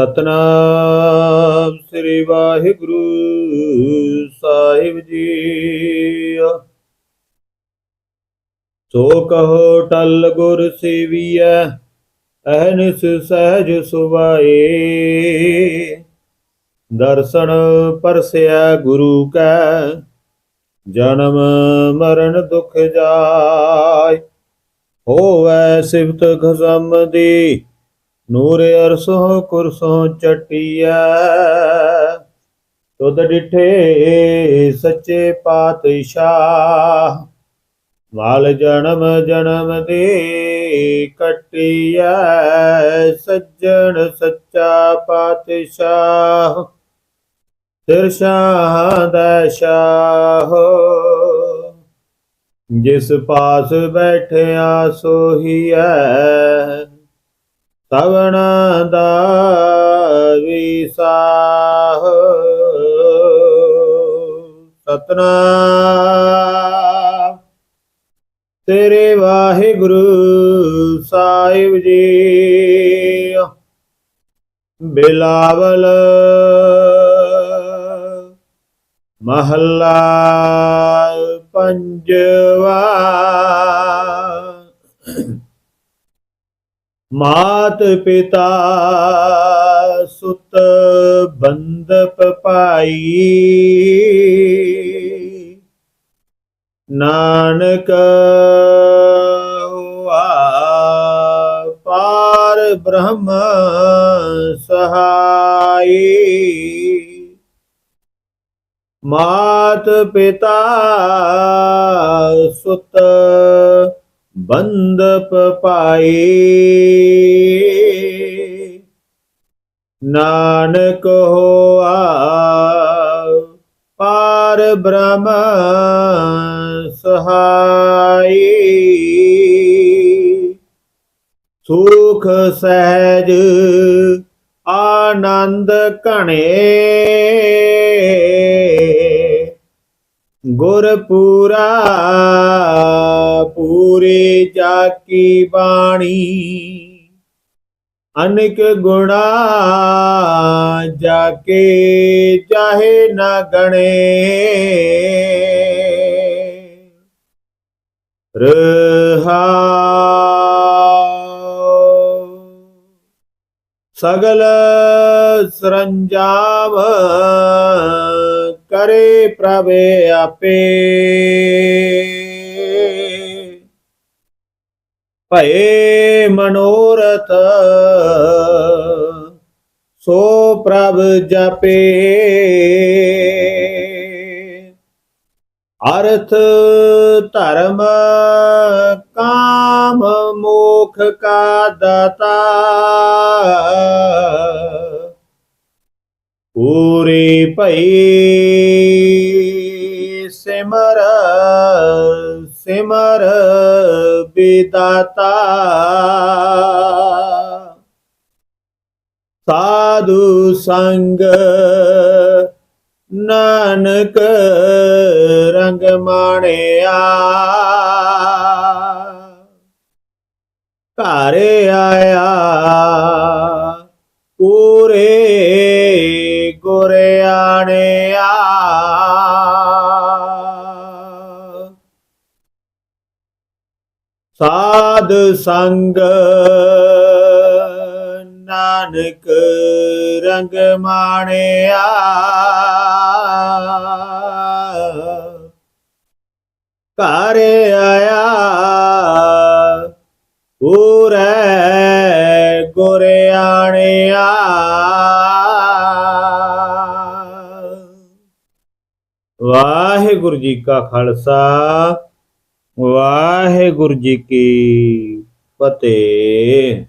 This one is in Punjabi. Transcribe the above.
ਸਤਨਾਮ ਸ੍ਰੀ ਵਾਹਿਗੁਰੂ ਸਾਹਿਬ ਜੀ। ਸੋ ਕਹੋ ਟਲ ਗੁਰ ਸੇਵੀਐ ਅਹਨਿਸ ਸਹਿਜ ਸੁਭਾਏ। ਦਰਸ਼ਨ ਪਰਸਿਆ ਗੁਰੂ ਕੈ, ਜਨਮ ਮਰਨ ਦੁਖ ਜਾਏ। ਹੋਵੈ ਸਿਫਤ ਖਸਮ ਦੀ ਨੂਰ ਅਰਸੋਂ ਕੁਰਸੋਂ ਚਟਿਐ। ਤੁਧ ਡਿਠੇ ਸੱਚੇ ਪਾਤਸ਼ਾਹ। ਵਾਲ ਜਨਮ ਜਨਮ ਦੇ ਕਟਿਆ ਸੱਜਣ ਸੱਚਾ ਪਾਤਸ਼ਾਹ। ਤਿਰਸ਼ਾਹ ਦਾ ਸ਼ਾਹ। ਜਿਸ ਪਾਸ ਬੈਠਿਆ ਸੋਹੀਐ ਸਵਣਾ ਦਾ ਵਿਸਾਹ ਸਤਨਾਮ। ਤੇਰੇ ਵਾਹਿਗੁਰੂ ਸਾਹਿਬ ਜੀ ਬਿਲਾਵਲ ਮਹੱਲਾ ਪੰਜਵਾ। ਮਾਤ ਪਿਤਾ ਸੁਤ ਬੰਦਪ ਪਾਈ ਨਾਨਕ ਹੋਆ ਪਾਰ ਬ੍ਰਹਮ ਸਹਾਈ। ਮਾਤ ਪਿਤਾ ਸੁਤ ਬੰਦਪ ਪਾਈ ਨਾਨਕ ਹੋਆ ਪਾਰ ਬ੍ਰਹਮ ਸਹਾਈ। ਸੁਖ ਸਹਿਜ ਆਨੰਦ ਘਣੇ। ਗੁਰ ਪੂਰਾ ਪੂਰੇ ਜਾ ਕੀ ਬਾਣੀ। ਅਨੇਕ ਗੁਣਾ ਜਾ ਕੇ ਚਾਹੇ ਨਾ ਗਣੇ। ਰਹਾ ਸਗਲ ਸਰੰਜਾਮ ਕਰੇ ਪ੍ਰਵੇ ਆਪੇ। ਭਏ ਮਨੋਰਥ। ਸੋ ਪ੍ਰਭ ਜਪੇ। ਅਰਥ ਧਰਮ ਕਾਮ ਮੋਖ ਕਾ ਦਾਤਾ। ਪੂਰੀ ਭਈ ਸਿਮਰ ਸਿਮਰ ਬਿਦਾਤਾ। ਸਾਧੂ ਸੰਗ ਨਾਨਕ ਰੰਗ ਮਾਣਿਆ। ਘਰ ਆਇਆ ਪੂਰੇ ਗੁਰ ਸਾਧ ਸੰਗ ਨਾਨਕ ਰੰਗ ਮਾਣਿਆ। ਘਰ ਆਇਆ ਪੂਰੇ ਗੁਰ ਵਾਹਿਗੁਰੂ ਜੀ ਕਾ ਖਾਲਸਾ ਵਾਹਿਗੁਰੂ ਜੀ ਕੀ ਫਤਿਹ।